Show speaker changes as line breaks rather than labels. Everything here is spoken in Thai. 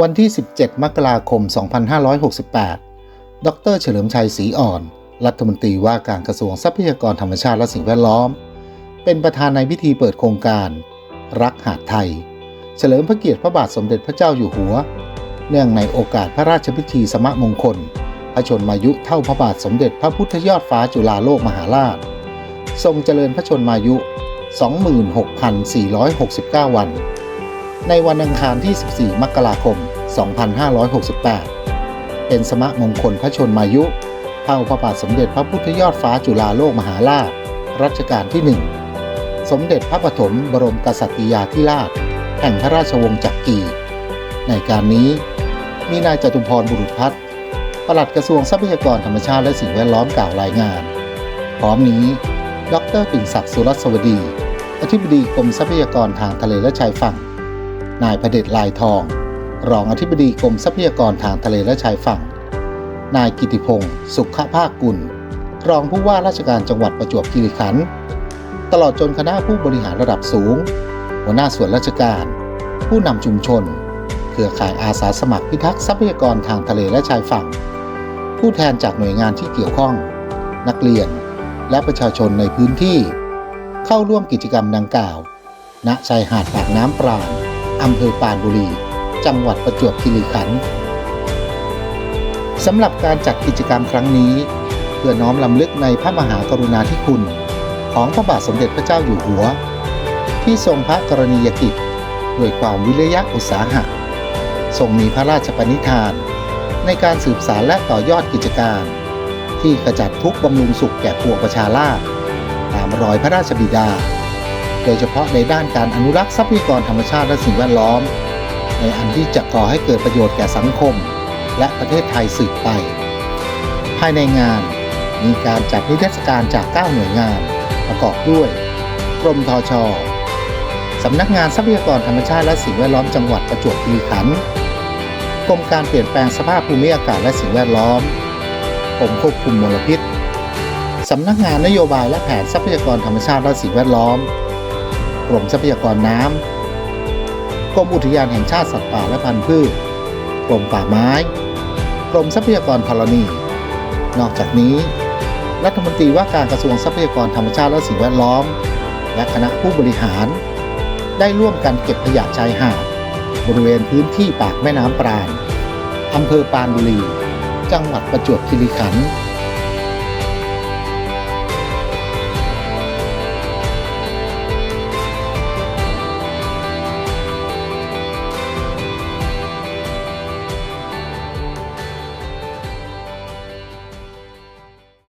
วันที่ 17 มกราคม 2568 ดร เฉลิมชัยศรีอ่อน รัฐมนตรีว่าการกระทรวงทรัพยากรธรรมชาติและสิ่งแวดล้อม เป็นประธานในพิธีเปิดโครงการ รักหาดไทย เฉลิมพระเกียรติพระบาทสมเด็จพระเจ้าอยู่หัว เนื่องในโอกาสพระราชพิธีสมมงคล พระชนมายุเท่าพระบาทสมเด็จพระพุทธยอดฟ้าจุฬาโลกมหาราช ทรงเจริญพระชนมายุ 26,469 วัน ในวันอังคารที่ 14 มกราคม 2568 เป็นสมะมงคลพระชนมายุ เท่าพระบาทสมเด็จพระพุทธยอดฟ้าจุฬาโลกมหาราช รัชกาลที่ 1 สมเด็จพระปฐมบรมกษัตริยาธิราช แห่งพระราชวงศ์จักรีในการนี้มีนายจตุพรบุรุษพัฒน์ปลัดกระทรวงทรัพยากรธรรมชาติและสิ่งแวดล้อมกล่าวรายงาน พร้อมนี้ ดรปิ่นศักดิ์สุรสวดี อธิบดีกรมทรัพยากรทางทะเลและชายฝั่ง นายพเดชลายทอง รองอธิบดีกรมทรัพยากรทางทะเลและชายฝั่ง นายกิติพงศ์สุขภาคกุล รองผู้ว่าราชการจังหวัดประจวบคีรีขันธ์ตลอดจนคณะผู้บริหารระดับสูง หัวหน้าส่วนราชการ ผู้นำชุมชน เครือข่ายอาสาสมัครพิทักษ์ทรัพยากรทางทะเลและชายฝั่ง ผู้แทนจากหน่วยงานที่เกี่ยวข้อง นักเรียน และประชาชนในพื้นที่ เข้าร่วมกิจกรรมดังกล่าว ณชายหาดปากน้ำปราณ อำเภอปานบุรี จังหวัดประจวบคีรีขันธ์สำหรับการจัดกิจกรรมครั้งนี้ เพื่อน้อมลำลึกในพระมหากรุณาธิคุณ ของพระบาทสมเด็จพระเจ้าอยู่หัว ที่ทรงพระกรณียกิจด้วยความวิริยะอุตสาหะทรงมีพระราชปณิธาน ในการสืบสารและต่อยอดกิจการ ที่ขจัดทุกบำรุงสุขแก่ปวงประชาราษตามรอยพระราชบิดา โดยเฉพาะในด้านการอนุรักษ์ทรัพยากรธรรมชาติและสิ่งแวดล้อม ในอันที่จะก่อให้เกิดประโยชน์แก่สังคม และประเทศไทยสืบไป ภายในงาน มีการจัดนิทรรศการจาก 9 หน่วยงาน ประกอบด้วย กรมทชสำนักงานทรัพยากรธรรมชาติและสิ่งแวดล้อมจังหวัดประจวบคีรีขันธ์กรมการเปลี่ยนแปลงสภาพภูมิอากาศและสิ่งแวดล้อมกรมควบคุมมลพิษ สำนักงานนโยบายและแผนทรัพยากรธรรมชาติและสิ่งแวดล้อม รมทรัพยากรน้ำกรมอุทยานแห่งชาติสัตว์ป่าและพันธุ์พืชกรมป่าไม้ กรมทรัพยากรธรณี นอกจากนี้ รัฐมนตรีว่าการกระทรวงทรัพยากรธรรมชาติและสิ่งแวดล้อม และคณะผู้บริหาร ได้ร่วมกันเก็บขยะชายหาดบริเวณพื้นที่ปากแม่น้ำปราณอำเภอปรานบุรี จังหวัดประจวบคีรีขันธ์